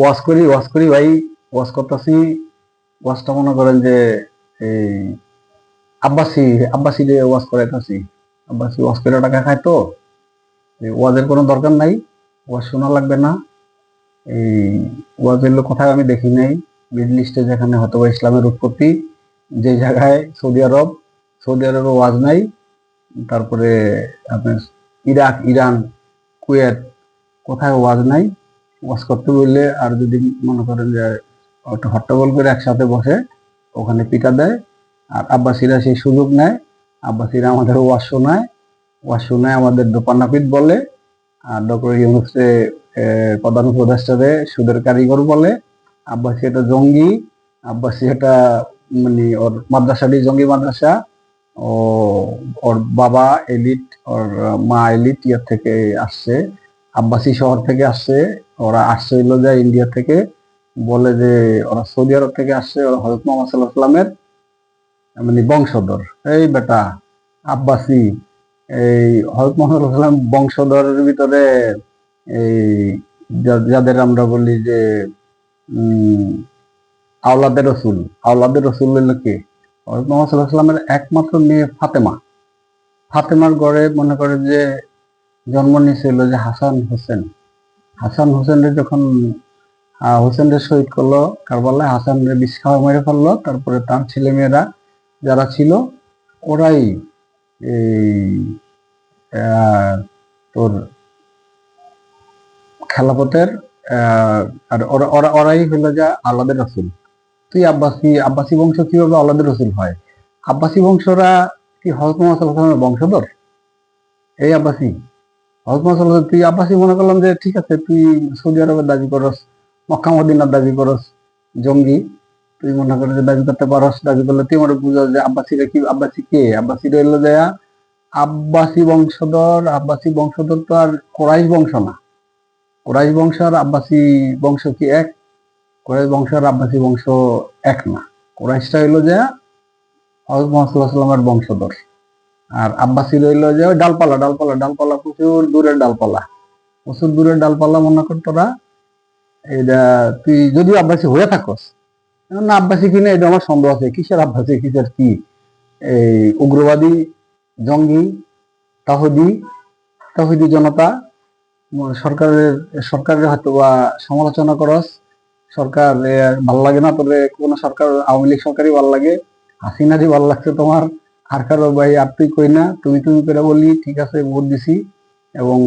Wash করি wash করি ভাই, ওয়াশ করতেছি। ওয়াশটা মনে করেন যে এই আব্বাসি আব্বাসি দিয়ে ওয়াশ করাইতেছি। আব্বাসি ওয়াশ করে টাকা খায় তো। ওয়াজের কোনো দরকার নাই, ওয়াজ শোনা লাগবে না। এই ওয়াজের কোথায় আমি দেখি নাই। মিডল ইস্টে যেখানে হয়তো ইসলামের উৎপত্তি, যে জায়গায় সৌদি আরব, সৌদি আরবে ওয়াজ নাই। তারপরে আপনার ইরাক, ইরান, কুয়েত, কোথায় ওয়াজ নাই। ওয়াজ করতে বললে আর যদি মনে করেন যে একটা হট্টগোল করে একসাথে বসে ওখানে পিটা দেয়, আর আব্বাসীরা সেই সুযোগ নেয়, আব্বাসীরা আমাদের ওয়াশ শোনায়, ওয়াজ শোনায় আমাদের দোপান্নাপিত বলে, আর ডক্টর ইউনুসে প্রধান উপদেষ্টারে সুদের কারিগর বলে, আব্বাসী এটা জঙ্গি, আব্বাসী এটা মানে ওর মাদ্রাসাটি জঙ্গি মাদ্রাসা, ও, ওর বাবা এলিট, ওর মা এলিট ইয়ার থেকে আসছে আব্বাসী শহর থেকে আসছে, ওরা আসছে হইল যে ইন্ডিয়া থেকে, বলে যে ওরা সৌদি আরব থেকে আসছে, ওরা হজরত মোহাম্মদ সাল্লাহ সাল্লামের মানে বংশধর। এই বেটা, আব্বাসী, এই হজরত মোহাম্মদ ওয়াসাল্লাম বংশধরের ভিতরে এই যাদের আমরা বলি যে আওলাদের রসুল। আওলাদের রসুল হইল কে? হজরত মোহাম্মদ সাল্লাহ সাল্লামের একমাত্র মেয়ে ফাতেমা। ফাতেমার গড়ে মনে করে যে জন্ম নিয়েছিল যে হাসান হোসেন। হাসান হোসেনের যখন আহ, হোসেনরে শহীদ করল কারবালায় হাসানরে বিষ খাওয়া মেরে ফেলল। তারপরে তার ছেলে মেয়েরা যারা ছিল ওরাই এই তোর খেলাপথের আর ওরা ওরা- ওরাই হলো যা আল্লাদের রসুল। তুই আব্বাসি আব্বাসী বংশ কীভাবে আল্লাদের রসুল হয়? আব্বাসী বংশরা কি হজরত বংশধর? এই আব্বাসি। ওয়াসাল্লাম, তুই আব্বাসি মনে করলাম যে ঠিক আছে তুই সৌদি আরবের দাবি করস মক্কা মদিনার দাবি করস জঙ্গি। তুই মনে করে যে দাবি করতে পারস দাবি করলে তুই আমার বুঝো যে আব্বাসিরা কি আব্বাসি কে? আব্বাসি রইল যে আব্বাসি বংশধর আব্বাসি বংশধর তো আর কোরাইশ বংশ না। কোরাইশ বংশ আর আব্বাসি বংশ কি এক? কোরাইশ বংশ আর আব্বাসি বংশ এক না। কোরাইশটা হইল যে হজরত মোহাম্মদ আলাইহি বংশধর। আর আব্বাসি রইল যে ওই ডালপালা ডালপালা ডালপালা প্রচুর দূরের ডালপালা। প্রচুর দূরের ডালপালা মনে কর তোরা। এটা তুই যদি আব্বাসী হয়ে থাকস না আব্বাসী কিনা এটা আমার সন্দেহ আছে, কিসের আব্বাসী, কিসের কি? এই উগ্রবাদী, জঙ্গি, তাহুদি তাহুদি জনতা সরকারের সরকারের হয়তো বা সমালোচনা করস সরকার ভালো লাগে না তোরে কোন সরকার, আওয়ামী লীগ সরকারই ভালো লাগে, হাসিনারই ভালো লাগছে তোমার। আর কারও ভাই আর তুই কই না? তুমি তুমি করে বলি, ঠিক আছে, ভোট দিছি। এবং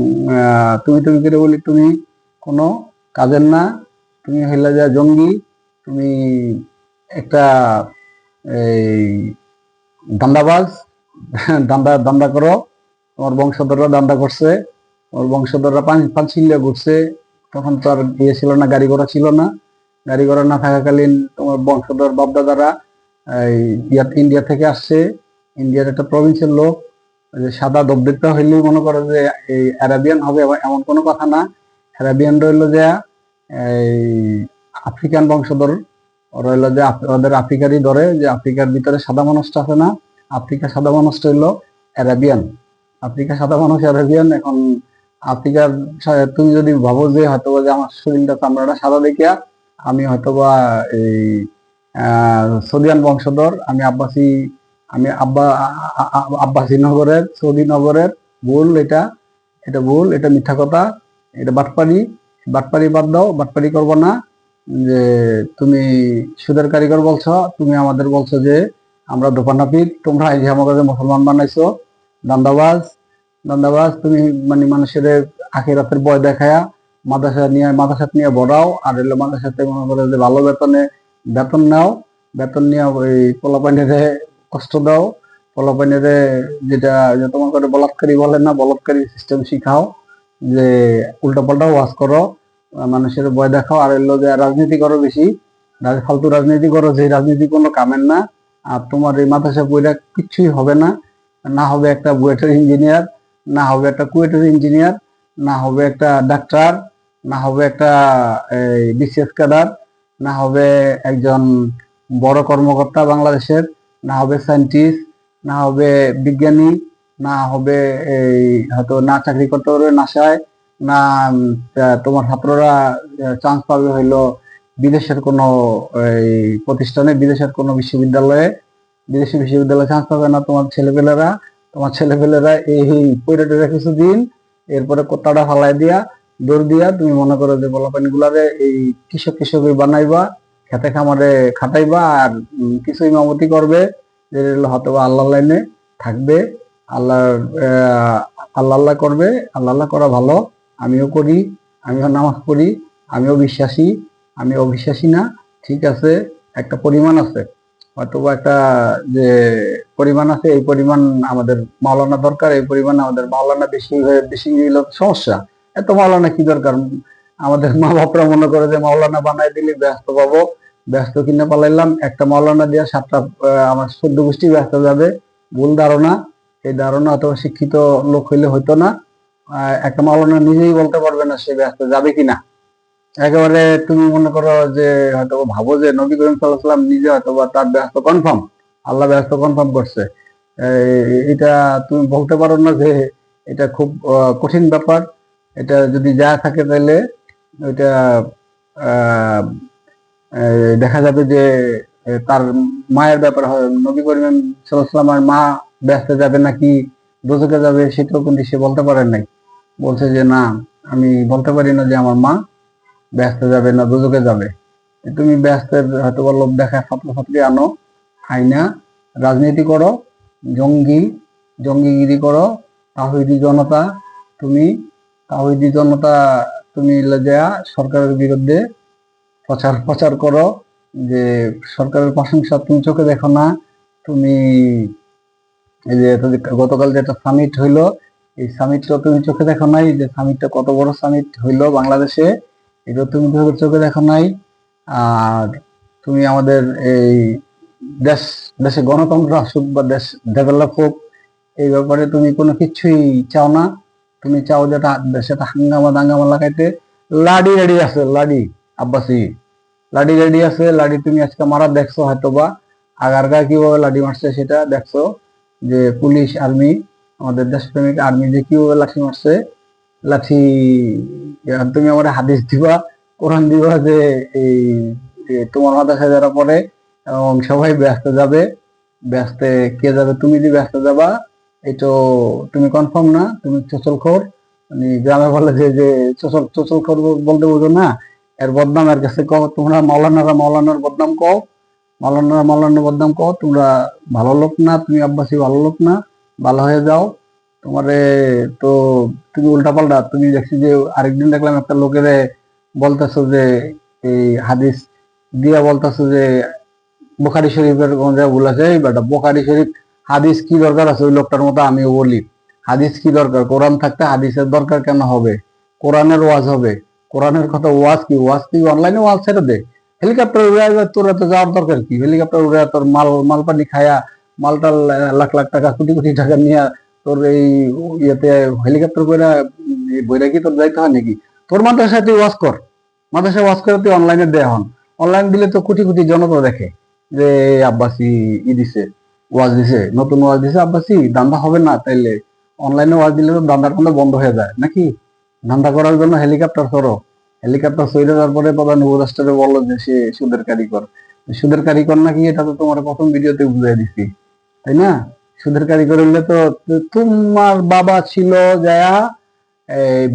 তুমি তুমি করে বলি, তুমি কোনো কাজের না। তুমি হইলে যা জঙ্গি, তুমি একটা, এই, দান্দাবাজ, দান্দা দান্দা করো। তোমার বংশধররা দান্দা করছে। তোমার বংশধররা পাঁচিল্লা ঘুরছে। তখন তো আর ইয়ে ছিল না, গাড়ি ঘোড়া ছিল না। গাড়ি ঘোড়া না থাকাকালীন তোমার বংশধর, বাপদাদারা, এই ইন্ডিয়া থেকে আসছে। ইন্ডিয়ার একটা প্রভিন্সের লোক, যে সাদা দবদিকটা হইলেই মনে করো যে এই অ্যারাবিয়ান হবে এমন- কোনো কথা না। অ্যারাবিয়ান রইল যে, এই আফ্রিকান বংশধর ওরা হইল যে ওদের আফ্রিকারই ধরে, যে আফ্রিকার ভিতরে সাদা মানুষটা আছে না আফ্রিকা সাদা মানুষ হইল অ্যারাবিয়ান আফ্রিকা সাদা মানুষ অ্যারাবিয়ান এখন আফ্রিকার তুমি যদি ভাবো যে হয়তো যে আমার শরীরটা চামড়াটা সাদা দেখিয়া আমি হয়তোবা এই সৌদিয়ান বংশধর, আমি আব্বাসি আমি আব্বা, আ- আ- আ- আব্বাসী নগরের, সৌদি নগরের ভুল, এটা এটা ভুল, এটা মিথ্যা কথা, এটা বাটপারি বাটপারি বাদ দাও বাটপারি করব না, যে তুমি সুদের কারিগর বলছো, তুমি আমাদের বলছো যে আমরা দোপানাপির তোমরা যে আমাকে মুসলমান বানাইছো, দান্দাবাজ দান্দাবাজ, তুমি মানে মানুষের আখের আখিরাতের বয় দেখায়া মাদ্রাসা নিয়ে মাদ্রাসা নিয়ে বড়াও আর এলো মাদ্রাসাতে মনে করে যে ভালো বেতনে বেতন নাও, বেতন নিয়ে ওই পোলাপাইনের কষ্ট দাও পোলাপাইনের যেটা যে তোমার করে বলাৎকারী বলে না বলাৎকারী সিস্টেম শিখাও যে উল্টা পাল্টা ওয়াজ করো মানুষের ভয় দেখাও আর এলো যে রাজনীতি করো বেশি ফালতু রাজনীতি করো যে রাজনীতি কোনো কামের না, আর তোমার এই মাদ্রাসা বইটা কিচ্ছুই হবে না। না হবে একটা বুয়েটের ইঞ্জিনিয়ার, না হবে একটা কুয়েটের ইঞ্জিনিয়ার, না হবে একটা ডাক্তার, না হবে একটা বিসিএস ক্যাডার না হবে একজন বড় কর্মকর্তা বাংলাদেশের না হবে সায়েন্টিস্ট না হবে বিজ্ঞানী, না হবে এই হয়তো না চাকরি করতে পারবে নাসায়, না তোমার ছাত্ররা চান্স পাবে হইল বিদেশের কোনো, এই, প্রতিষ্ঠানে, বিদেশের কোনো বিশ্ববিদ্যালয়ে, বিদেশি বিশ্ববিদ্যালয়ে চান্স পাবে না তোমার ছেলেপেলেরা তোমার ছেলেপেলেরা এই পড়ে টরে কিছুদিন, এরপরে কোত্তাটা ফালাই দিয়া, দৌড় দিয়া তুমি মনে করো যে বলাপানি গুলারে এই কৃষক কৃষক বানাইবা খেতে খামারে খাটাইবা আর কিছু ইমামতি করবে। হয়তো আল্লাহ লাইনে থাকবে। আল্লাহর আল্লাহ আল্লাহ করবে। আল্লাহ আল্লাহ করা ভালো। আমিও করি, আমিও নামাজ পড়ি, আমিও বিশ্বাসী আমি অবিশ্বাসী না। ঠিক আছে, একটা পরিমাণ আছে। হয়তো বা একটা, যে, পরিমাণ আছে, এই পরিমাণ আমাদের মাওলানা দরকার, এই পরিমাণ আমাদের মাওলানা বেশি বেশি সমস্যা। এত মাওলানা কি দরকার? আমাদের মা বাপরা মনে করে যে মাওলানা বানাই দিলে ব্যস্ত পাবো। ব্যস্ত কিনে পালাইলাম। একটা মাওলানা দিয়ে সাতটা আমার চোদ্দ গোষ্ঠী ব্যস্ত যাবে। ভুল ধারণা, এই ধারণা অথবা শিক্ষিত লোক হইলে হইতো না। একটা মাওলানা নিজেই বলতে পারবে না সে ব্যস্ত যাবে কিনা। একেবারে তুমি মনে করো যে হয়তো ভাবো যে নবী করিম সাল্লাহ সাল্লাম নিজে হয়তো বা তার ব্যস্ত কনফার্ম আল্লাহ ব্যস্ত কনফার্ম করছে। এটা তুমি বলতে পারো না যে এটা খুব কঠিন ব্যাপার। এটা যদি যা থাকে তাহলে এটা দেখা যাবে যে তার মায়ের ব্যাপার হয়, নবী করিম সাল্লামের মা ব্যস্ত যাবে নাকি দোজকে যাবে সেটাও কিন্তু সে বলতে পারেন নাই। বলছে যে, না, আমি বলতে পারি না যে আমার মা ব্যস্ত যাবে না দুজকে যাবে। তুমি ব্যস্তের হয়তো বা লোভ দেখায় ছাত্রছাত্রী আনো, আইনা, রাজনীতি করো, জঙ্গি, জঙ্গিগিরি করো তাহিদি জনতা, তুমি তাহিদি জনতা, তুমি লজ্জা সরকারের বিরুদ্ধে প্রচার প্রচার করো যে সরকারের প্রশংসা তুমি চোখে দেখো না। তুমি এই যে গতকাল যেটা সামিট হইল, এই সামিটটা তুমি চোখে দেখো নাই। যে সামিটটা কত বড় সামিট হইল বাংলাদেশে এটা তুমি চোখে- দেখো নাই। আর তুমি আমাদের এই দেশ, দেশে গণতন্ত্র আসুক বা দেশ ডেভেলপ হোক, এই ব্যাপারে তুমি কোনো কিছুই চাও না। তুমি চাও যেটা দেশে হাঙ্গামা দাঙ্গামা লাগাইতে। লাডি রেডি আছে, লাডি, আব্বাসি। লাডি রেডি আছে, লাডি তুমি আজকে মারা দেখছ হয়তো বা আগার আগারগা কীভাবে লাডি মারছে সেটা দেখছ, যে পুলিশ, আর্মি, আমাদের দেশপ্রেমিক আর্মি যে কীভাবে লাঠি মারছে, লাঠি তুমি আমার হাদিস দিবা, কোরআন দিবা যে এই তোমার মাদ্রাসায় যারা পড়ে, এবং সবাই ব্যস্ত যাবে, ব্যস্তে কে যাবে, তুমি যে ব্যস্ত যাবা এটা তুমি কনফার্ম না, তুমি চচল খোর মানে গ্রামে বলে যে যে চচল চচল খোর বলতে বোঝো না এর বদনাম এর কাছে কও, তোমরা মাওলানারা মাওলানার বদনাম কও। মাওলানারা মাওলানার বদনাম কও, তোমরা ভালো লোক না, তুমি আব্বাসী ভালো লোক না, ভালো হয়ে যাও। তোমারে তো তুমি উল্টা পাল্টা তুমি দেখছি যে আরেকদিন দেখলাম একটা লোকের বলতেছো যে, এই হাদিস দিয়া বলতেছো যে, বোখারি শরীফের কোন জায়গায় ভুল আছে বেটা বোখারি শরীফ, হাদিস কি দরকার আছে ওই লোকটার মতো আমিও বলি। হাদিস কি দরকার? কোরআন থাকতে হাদিসের দরকার কেন হবে? কোরআনের ওয়াজ হবে। কোরআনের কথা ওয়াজ কি? ওয়াজ কি অনলাইনে ওয়াজ ছেড়ে দে? হেলিকপ্টার উড়ে তোর এত যাওয়ার দরকার কি? হেলিকপ্টার উড়ে তোর মাল মাল পানি খায়া মালটা লাখ লাখ টাকা, কোটি কোটি টাকা নিয়ে তোর এই ইয়েতে হেলিকপ্টার করে বইরা কি তোর যাইতে হয় নাকি? তোর মাদ্রাসায় তুই ওয়াজ কর। মাদ্রাসায় ওয়াজ করে তুই অনলাইনে দেয়া হন অনলাইন দিলে তো কোটি কোটি জনতা দেখে যে আব্বাসি ই দিছে, ওয়াজ দিছে, নতুন ওয়াজ দিছে আব্বাসি, দান্দা হবে না, তাইলে অনলাইনে ওয়াজ দিলে তো দান্দার টান্দা বন্ধ হয়ে যায়, নাকি? ধান্দা করার জন্য হেলিকপ্টার করো হেলিকপ্টার সইরে তারপরে প্রধান উপদেষ্টারে বলল যে সে সুদের কারিগর। সুদের কারিগর নাকি এটা তো তোমার প্রথম ভিডিওতে বুঝাই দিছি, তাই না? সুদের কারিগর হইলে তো তোমার বাবা ছিল যায়া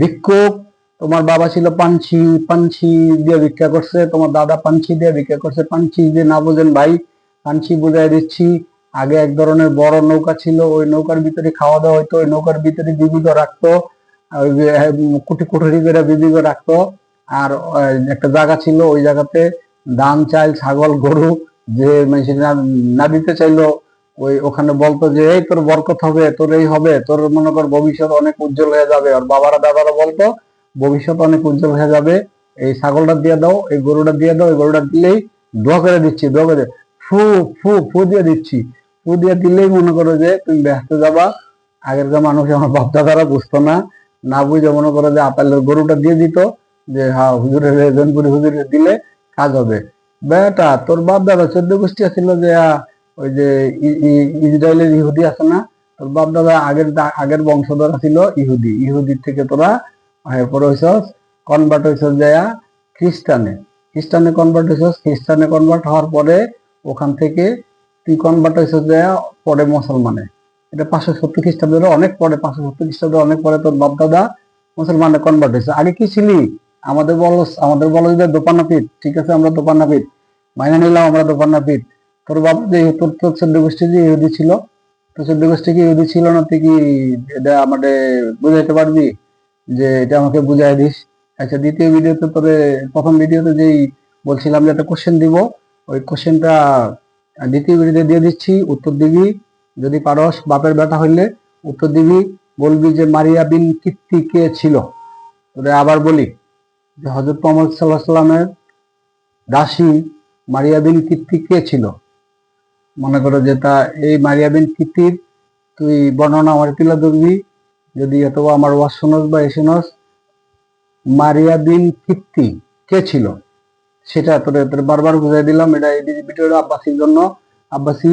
ভিক্ষুক, তোমার বাবা ছিল পাঞ্ছি পাঞ্ছি দিয়ে ভিক্ষা করছে, তোমার দাদা পাঞ্ছি দিয়ে ভিক্ষা করছে পাঞ্ছি যে না বোঝেন ভাই পাঞ্ছি বুঝাই দিচ্ছি। আগে এক ধরনের বড় নৌকা ছিল, ওই নৌকার ভিতরে খাওয়া দাওয়া হইতো, ওই নৌকার ভিতরে বিবিধ রাখতো। ওই যে, আহ, কুটি কুঠুরি করে রাখতো। আর একটা জায়গা ছিল ওই জায়গাতে ধান চাল ছাগল গরু যে না দিতে চাইলো ওই ওখানে বলতো যে এই তোর বরকত হবে তোর এই হবে তোর মনে কর ভবিষ্যৎ অনেক উজ্জ্বল হয়ে যাবে। আর বাবারা দাদারা বলতো ভবিষ্যৎ অনেক উজ্জ্বল হয়ে যাবে এই ছাগলটা দিয়ে দাও এই গরুটা দিয়ে দাও এই গরুটা দিলেই দোয়া করে দিচ্ছি দোয়া করে ফু ফু ফু দিয়ে দিচ্ছি। ফু দিয়ে দিলেই মনে করো যে তুমি ব্যস্ত যাবা আগেরকার মানুষ আমার বাপ দাদারা বুঝতো না না বুঝে মনে করো যে আপেলের গরুটা দিয়ে দিত, যে হ্যাঁ হুজুরের জনপুরি হুজুরের দিলে কাজ হবে। বেটা, তোর বাপ দাদা চোদ্দ গোষ্ঠী ছিল যে ওই যে ইসরায়েলের ইহুদি আছে না, তোর বাপ দাদা আগের আগের বংশধর ছিল ইহুদি। ইহুদির থেকে তোরা এরপরে কনভার্ট হইছস যায়া খ্রিস্টানে। খ্রিস্টানে কনভার্ট হইছস, খ্রিস্টানে কনভার্ট হওয়ার পরে ওখান থেকে তুই কনভার্ট হইছস যায়া পরে মুসলমানে। এটা পাঁচশো সত্তর খ্রিস্টাব্দের, অনেক পরে, পাঁচশো সত্তর খ্রিস্টাব্দের অনেক পরে তোর বাপদাদা মুসলমানে কনভার্ট হয়েছে। আগে কি ছিলি? আমাদের বলো আমাদের বলো যে দোপান্না পিঠ, ঠিক আছে, আমরা দোপান্না পিঠ। মাইনে নিলাম আমরা দোপান্না পিঠ। তোর বাপ যে, তোর তোর চোদ্দ গোষ্ঠী যে ইহুদি ছিল তো চোদ্দ গোষ্ঠী কি ইহুদি ছিল না? তুই কি এটা আমাদের বুঝাইতে পারবি? যে এটা আমাকে বুঝাই দিস। আচ্ছা দ্বিতীয় ভিডিওতে তোরে, প্রথম ভিডিওতে যেই বলছিলাম যে একটা কোশ্চেন দিব, ওই কোশ্চেনটা দ্বিতীয় ভিডিওতে দিয়ে দিচ্ছি, উত্তর দিবি। যদি পারস বাপের বেটা হইলে উত্তর দিবি, বলবি যে মারিয়া বিন কিত্তি কে ছিল? তোরে আবার বলি যে হজরত মোহাম্মদ সাল্লাহ সাল্লামের দাসী মারিয়া বিন কিত্তি কে ছিল? মনে করো যে তা, এই মারিয়া বিন কিত্তির তুই বর্ণনা আমার তুলে ধরবি, যদি অথবা আমার ওয়াজ শুনস বা এ শুনস, মারিয়া বিন কিত্তি কে ছিল? সেটা তোরে তোরে বারবার বুঝাই দিলাম। এটা এই ভিডিওটা আব্বাসির জন্য। আব্বাসি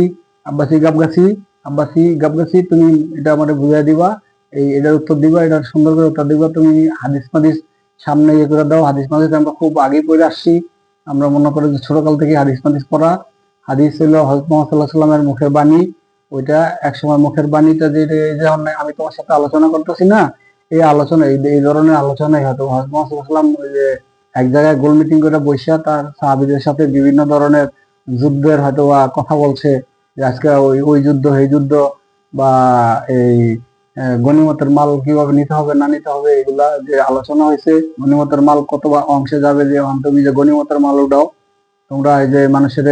আব্বাসি গাবগাছি আব্বাসি গাবগাছি তুমি এটা আমাদের বুঝাই দিবা। এই এটার উত্তর দিবা, এটার সুন্দর করে উত্তর দিবা। তুমি হাদিস মাদিস সামনে ইয়ে করে দাও। হাদিস মাদিস আমরা খুব আগে পড়ে আসছি। আমরা মনে করি যে ছোটকাল থেকে হাদিস মাদিস পড়া। হাদিস হলো হজরত মোহাম্মদ সাল্লামের মুখের বাণী। ওইটা একসময় মুখের বাণীটা যে এই আমি তোমার সাথে আলোচনা করতেছি না। এই আলোচনা, এই ধরনের আলোচনাই হয়তো হজরত মোহাম্মদ সাল্লাম ওই যে এক জায়গায় গোল মিটিং করে বসে তার সাহাবিদের সাথে বিভিন্ন ধরনের যুদ্ধের হয়তো কথা বলছে। আজকে ওই ওই যুদ্ধ এই যুদ্ধ বা এই আহ, গনিমতের মাল কীভাবে নিতে হবে না নিতে হবে এগুলা যে আলোচনা হয়েছে গনিমতের মাল কত অংশে যাবে যে তুমি যে গনিমতের মাল উঠাও তোমরা এই যে মানুষের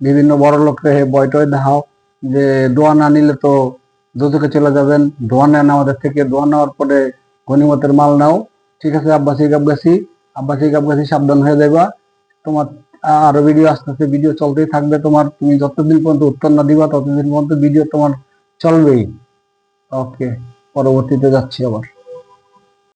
বিভিন্ন বড় লোককে বয় টয় দেখাও যে দোয়া না নিলে তো দুদকে চলে যাবেন দোয়া নেন আমাদের থেকে দোয়া নেওয়ার পরে গনিমতের মাল নাও। ঠিক আছে আব্বাসি গাবগাছি আব্বাসি সাবধান হয়ে যাবা তোমার আরও ভিডিও আস্তে আস্তে ভিডিও চলতেই থাকবে তোমার। তুমি যতদিন পর্যন্ত উত্তর না দিবা, ততদিন পর্যন্ত ভিডিও তোমার চলবেই। ওকে পরবর্তীতে যাচ্ছি আবার।